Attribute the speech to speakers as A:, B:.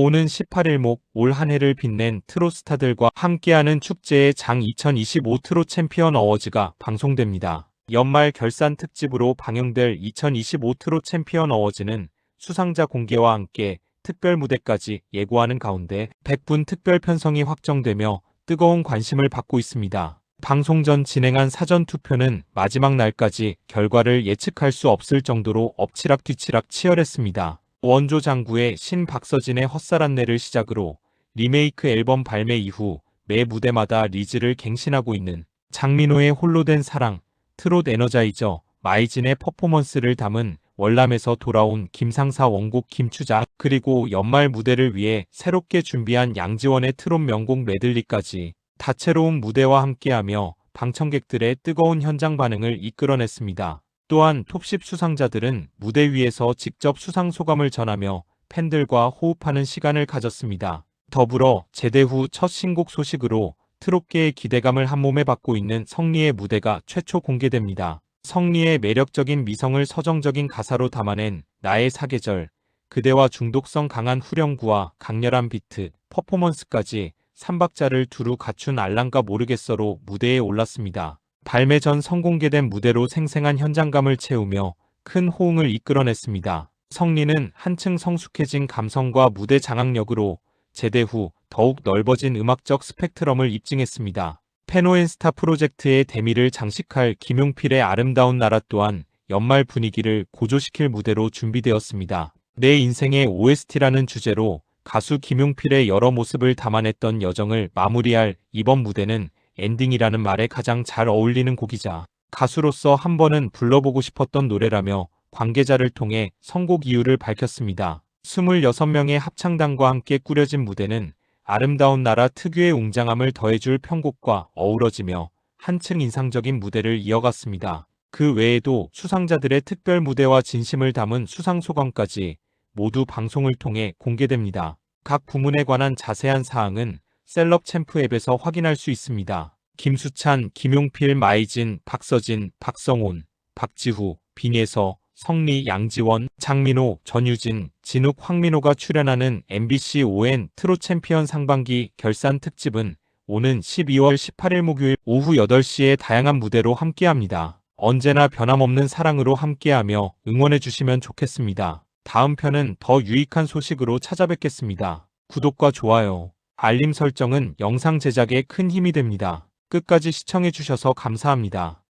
A: 오는 18일 목 올 한 해를 빛낸 트롯스타들과 함께하는 축제의 장 2025 트롯 챔피언 어워즈가 방송됩니다. 연말 결산 특집으로 방영될 2025 트롯 챔피언 어워즈는 수상자 공개와 함께 특별 무대까지 예고하는 가운데 100분 특별 편성이 확정되며 뜨거운 관심을 받고 있습니다. 방송 전 진행한 사전 투표는 마지막 날까지 결과를 예측할 수 없을 정도로 엎치락 뒤치락 치열했습니다. 원조 장구의 신 박서진의 헛살 안내를 시작으로 리메이크 앨범 발매 이후 매 무대마다 리즈를 갱신하고 있는 장민호의 홀로 된 사랑, 트롯 에너자이저, 마이진의 퍼포먼스를 담은 월남에서 돌아온 김상사 원곡 김추자 그리고 연말 무대를 위해 새롭게 준비한 양지원의 트롯 명곡 메들리까지 다채로운 무대와 함께하며 방청객들의 뜨거운 현장 반응을 이끌어냈습니다. 또한 톱10 수상자들은 무대 위에서 직접 수상 소감을 전하며 팬들과 호흡하는 시간을 가졌습니다. 더불어 제대 후 첫 신곡 소식으로 트롯계의 기대감을 한몸에 받고 있는 성리의 무대가 최초 공개됩니다. 성리의 매력적인 미성을 서정적인 가사로 담아낸 나의 사계절, 그대와 중독성 강한 후렴구와 강렬한 비트, 퍼포먼스까지 3박자를 두루 갖춘 알랑가 모르겠어로 무대에 올랐습니다. 발매 전 선공개된 무대로 생생한 현장감을 채우며 큰 호응을 이끌어냈습니다. 성리는 한층 성숙해진 감성과 무대 장악력으로 제대 후 더욱 넓어진 음악적 스펙트럼을 입증했습니다. 페노앤스타 프로젝트의 대미를 장식할 김용필의 아름다운 나라 또한 연말 분위기를 고조시킬 무대로 준비되었습니다. 내 인생의 OST라는 주제로 가수 김용필의 여러 모습을 담아냈던 여정을 마무리할 이번 무대는 엔딩이라는 말에 가장 잘 어울리는 곡이자 가수로서 한 번은 불러보고 싶었던 노래라며 관계자를 통해 선곡 이유를 밝혔습니다. 26명의 합창단과 함께 꾸려진 무대는 아름다운 나라 특유의 웅장함을 더해줄 편곡과 어우러지며 한층 인상적인 무대를 이어갔습니다. 그 외에도 수상자들의 특별 무대와 진심을 담은 수상 소감까지 모두 방송을 통해 공개됩니다. 각 부문에 관한 자세한 사항은 셀럽 챔프 앱에서 확인할 수 있습니다. 김수찬, 김용필, 마이진, 박서진, 박성훈, 박지후, 빈예서, 성리, 양지원, 장민호, 전유진, 진욱, 황민호가 출연하는 MBC ON 트롯 챔피언 상반기 결산 특집은 오는 12월 18일 목요일 오후 8시에 다양한 무대로 함께합니다. 언제나 변함없는 사랑으로 함께하며 응원해주시면 좋겠습니다. 다음 편은 더 유익한 소식으로 찾아뵙겠습니다. 구독과 좋아요, 알림 설정은 영상 제작에 큰 힘이 됩니다. 끝까지 시청해주셔서 감사합니다.